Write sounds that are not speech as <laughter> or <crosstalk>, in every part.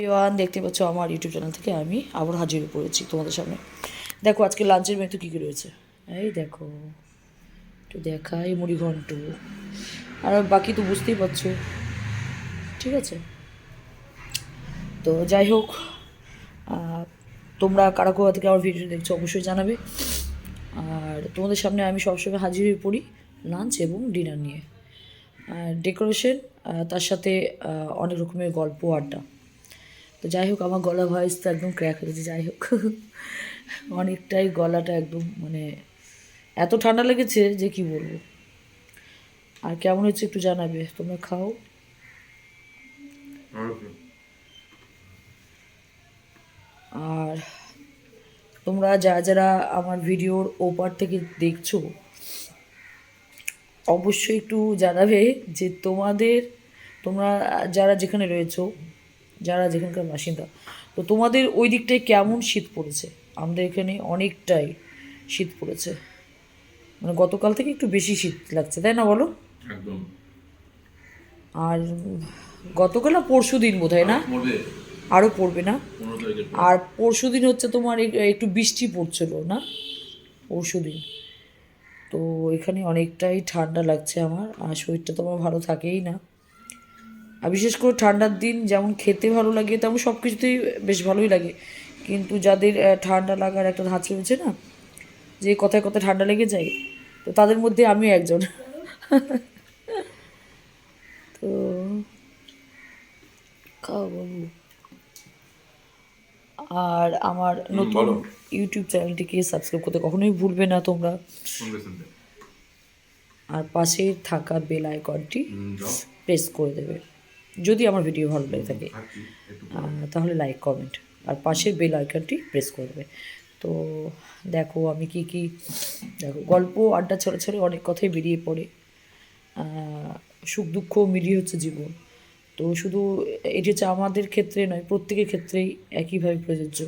রিওয়ান দেখতে পাচ্ছ আমার ইউটিউব চ্যানেল থেকে আমি আবার হাজির পড়েছি তোমাদের সামনে। দেখো, আজকে লাঞ্চের মেনু কী কী রয়েছে? এই দেখো, একটু দেখাই মুড়ি ঘন্ট। আর বাকি তো বুঝতেই পারছ। ঠিক আছে? তো যাই হোক তোমরা কারা কোথা থেকে আমার ভিডিও দেখছ অবশ্যই জানাবে। আর তোমাদের সামনে আমি সবসময় হাজির হয়ে পড়ি লাঞ্চ এবং ডিনার নিয়ে। ডেকোরেশন তার সাথে অনেক রকমের গল্প, আড্ডা। তো যাই হোক, আমার গলা ভয়েস তো একদম ক্র্যাক হয়েছে যাই হোক। <laughs> অনেকটাই গলাটা একদম মানে এত ঠান্ডা লেগেছে যে কি বলব। আর কেমন হচ্ছে একটু জানাবে, তোমরা খাও। আর তোমরা যা যারা আমার ভিডিওর ওপার থেকে দেখছ, অবশ্যই একটু জানাবে যে তোমাদের, তোমরা যারা যেখানে রয়েছো যারা যেখানকার বাসিন্দা। তো তোমাদের ওই দিকটায় কেমন শীত পড়েছে? আমাদের এখানে অনেকটাই শীত পড়েছে। মানে গতকাল থেকে একটু বেশি শীত লাগছে তাই না বলো? একদম। আর গতকাল না পরশু দিন বোধ হয় না? আরও পড়বে। না। আর পরশু দিন হচ্ছে তোমার একটু বৃষ্টি পড়ছিল না? পরশু দিন। তো এখানে অনেকটাই ঠান্ডা লাগছে আমার আর শরীরটা তো আমার ভালো থাকেই না। আর বিশেষ করে ঠান্ডার দিন যেমন খেতে ভালো লাগে তেমন সব কিছুতেই বেশ ভালোই লাগে। কিন্তু যাদের ঠান্ডা লাগার একটা ধাঁচ রয়েছে না যে কথায় কথায় ঠান্ডা লেগে যায় তো তাদের মধ্যে আমি একজন। <laughs> তো খাও বাবু আর আমার নতুন ইউটিউব চ্যানেলটিকে সাবস্ক্রাইব করতে কখনোই ভুলবে না তোমরা। আর পাশে থাকা বেল আইকনটি প্রেস করে দেবে। যদি আমার ভিডিও ভালো লেগে থাকে তাহলে লাইক কমেন্ট আর পাশের বেল আইকনটি প্রেস করবে। তো দেখো আমি কি কি দেখো গল্প আড্ডা ছড়ে ছড়ে অনেক কথাই বেরিয়ে পড়ে। সুখ দুঃখ মিলিয়ে হচ্ছে জীবন। তো শুধু এটি হচ্ছে আমাদের ক্ষেত্রে নয় প্রত্যেকের ক্ষেত্রেই একইভাবে প্রযোজ্য।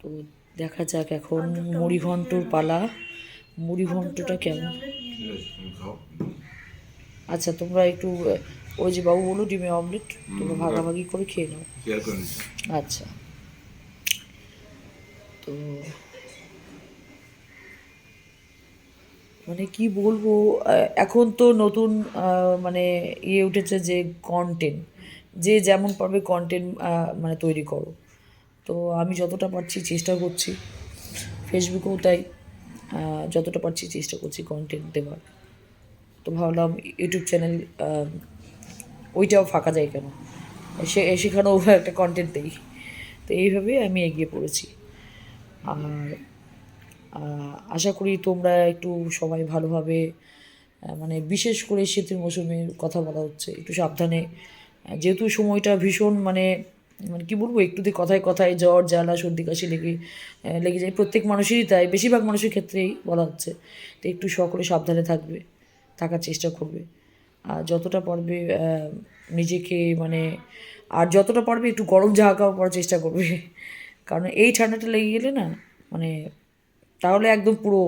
তো দেখা যাক এখন মুড়িঘণ্টর পালা। মুড়িঘণ্টটা কেমন? আচ্ছা তোমরা একটু ওই যে বাবু বলো ডিমে অমলেট তোমরা ভাগাভাগি করে খেয়ে নাও। আচ্ছা। তো মানে কি বলব এখন তো নতুন মানে ইয়ে উঠেছে যে কন্টেন্ট যে যেমন পারবে কন্টেন্ট মানে তৈরি করো। তো আমি যতটা পারছি চেষ্টা করছি ফেসবুকেও তাই যতটা পারছি চেষ্টা করছি কন্টেন্ট দেওয়ার। তো ভাবলাম ইউটিউব চ্যানেল ওইটাও ফাঁকা যায় কেন? সে সেখানেও একটা কন্টেন্ট দেই তো এইভাবে আমি এগিয়ে পড়েছি। আর আশা করি তোমরা একটু সবাই ভালোভাবে মানে বিশেষ করে শীতের মৌসুমের কথা বলা হচ্ছে। একটু সাবধানে। যেহেতু সময়টা ভীষণ মানে মানে কী বলব একটু দিয়ে কথায় কথায় জ্বর, জ্বালা, সর্দি, কাশি লেগে লেগে যায়। প্রত্যেক মানুষেরই তাই। বেশিরভাগ মানুষের ক্ষেত্রেই বলা হচ্ছে। তো একটু সকলে সাবধানে থাকবে, থাকার চেষ্টা করবে। আর যতটা পারবে নিজেকে মানে আর যতটা পারবে একটু গরম জামা কাপড় পরার চেষ্টা করবে। কারণ এই ঠান্ডাটা লেগে গেলে না মানে তাহলে একদম পুরো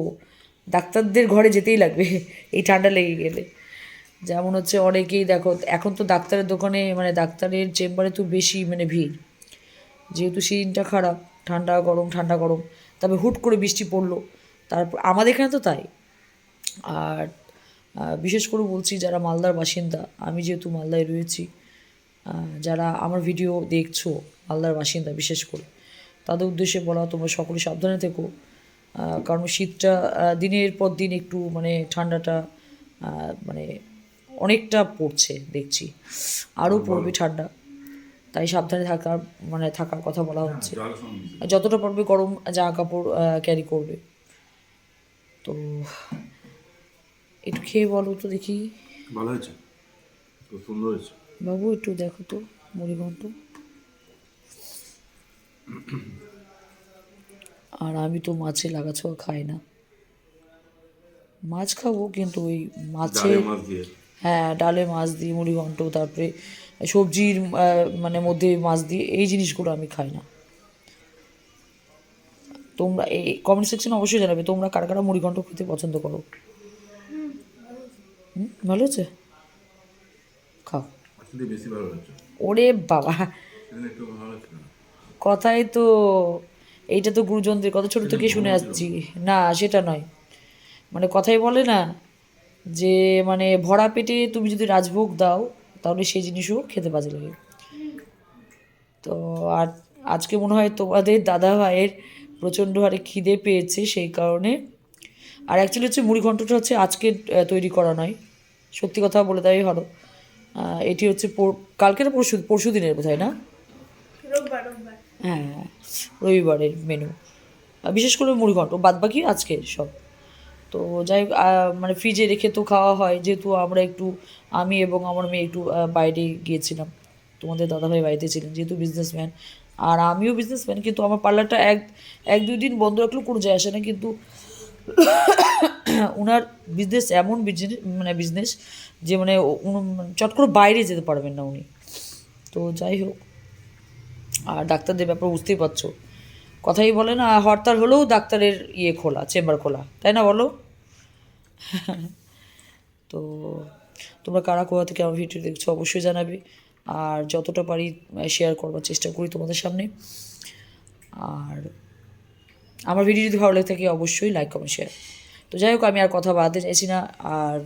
ডাক্তারদের ঘরে যেতেই লাগবে <laughs> এই ঠান্ডা লেগে গেলে। যেমন হচ্ছে অনেকেই দেখো, এখন তো ডাক্তারের দোকানে মানে ডাক্তারের চেম্বারে তো বেশি মানে ভিড়। যেহেতু সিজনটা খারাপ, ঠান্ডা গরম ঠান্ডা গরম, তবে হুট করে বৃষ্টি পড়ল। তারপর, আমাদের এখানে তো তাই। আর বিশেষ করে বলছি যারা মালদার বাসিন্দা আমি যেহেতু মালদায় রয়েছি যারা আমার ভিডিও দেখছ মালদার বাসিন্দা বিশেষ করে তাদের উদ্দেশ্যে বলা তোমরা সকলে সাবধানে থেকো কারণ শীতটা দিনের পর দিন একটু মানে ঠান্ডাটা মানে অনেকটা পড়ছে দেখছি আরও পড়বে ঠান্ডা তাই সাবধানে থাকার মানে থাকার কথা বলা হচ্ছে। শুনবি আর যতটা পারবে গরম জামা কাপড় ক্যারি করবে। তো একটু খেয়ে বলো তো দেখি। ভালো হয়েছে? খুব সুন্দর হয়েছে। বাবু একটু দেখো তো মুড়িঘণ্ট আর আমি তো মাছে লাগা ছোঁয়া খাই না। মাছ খাব কিন্তু ওই মাছে হ্যাঁ ডালে মাছ দিয়ে মুড়িঘণ্ট তারপরে সবজির মানে মধ্যে মাছ দিয়ে এই জিনিসগুলো আমি খাই না। তোমরা এই কমেন্ট সেকশনে অবশ্যই জানাবে তোমরা কারা কারা মুড়িঘণ্ট খেতে পছন্দ করো? ভালো হচ্ছে খাও। বেশি ভালো হয়েছে ওরে বাবা। কথাই তো এইটা তো গুরুজনদের কথা ছোটো থেকে শুনে আসছি। না সেটা নয়। মানে কথাই বলে না যে মানে ভরা পেটে তুমি যদি রাজভোগ দাও তাহলে সেই জিনিসও খেতে বাজে লাগে। তো আর আজকে মনে হয় তোমাদের দাদা ভাইয়ের প্রচণ্ড হারে খিদে পেয়েছে সেই কারণে। আর অ্যাকচুয়ালি হচ্ছে মুড়ি ঘন্টটা হচ্ছে আজকে তৈরি করা নয়। সত্যি কথা বলে দেওয়াই ভালো। এটি হচ্ছে কালকের পরশু পরশু দিনের বোধ হয় না? রোববার হ্যাঁ রবিবারের মেনু বিশেষ করে মুড়িঘণ্ট বাদ বাকি আজকে সব। তো যাই হোক মানে ফ্রিজে রেখে তো খাওয়া হয় যেহেতু আমরা একটু আমি এবং আমার মেয়ে একটু বাইরে গিয়েছিলাম। তোমাদের দাদাভাই বাড়িতে ছিলেন যেহেতু বিজনেসম্যান আর আমিও বিজনেসম্যান কিন্তু আমার পার্লারটা এক এক দুই দিন বন্ধ রাখলেও কোনো যায় আসে না কিন্তু ওনার বিজনেস এমন বিজনেস মানে বিজনেস যে মানে চট করে বাইরে যেতে পারবেন না উনি। তো যাই হোক, আর ডাক্তারদের ব্যাপার বুঝতেই পারছ। কথাই বলে না, হরতাল হলেও ডাক্তারের ইয়ে খোলা, চেম্বার খোলা, তাই না বলো? <laughs> তো তোমরা কারা কোথা থেকে আমার ভিডিও দেখছ অবশ্যই জানাবে, আর যতটা পারি শেয়ার করবার চেষ্টা করি তোমাদের সামনে। আর আমার ভিডিও যদি ভালো লেগে থাকে, অবশ্যই লাইক কমেন্ট শেয়ার তো যাই হোক আমি আর কথা বাড়াতে চাইছি না। আর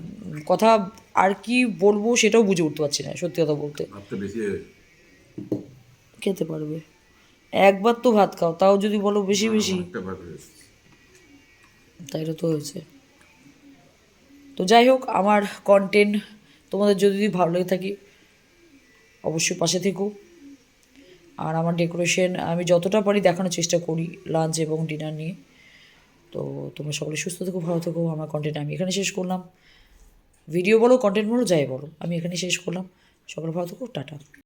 কথা আর কি বলব সেটাও বুঝে উঠতে পারছি না সত্যি কথা বলতে। খেতে পারবে। একবার তো ভাত খাও তাও যদি বলো বেশি বেশি। তাই তো হয়েছে। তো যাই হোক আমার কন্টেন্ট তোমাদের যদি ভালো লেগে থাকে অবশ্যই পাশে থেকো। আর আমার ডেকোরেশন আমি যতটা পারি দেখানোর চেষ্টা করি লাঞ্চ এবং ডিনার নিয়ে। তো তোমরা সকলে সুস্থ থেকো, ভালো থেকো, আমার কন্টেন্ট আমি এখানে শেষ করলাম। ভিডিও বলো কন্টেন্ট বলো, যাই বলো, আমি এখানে শেষ করলাম। সকলে ভালো থেকো, টাটা।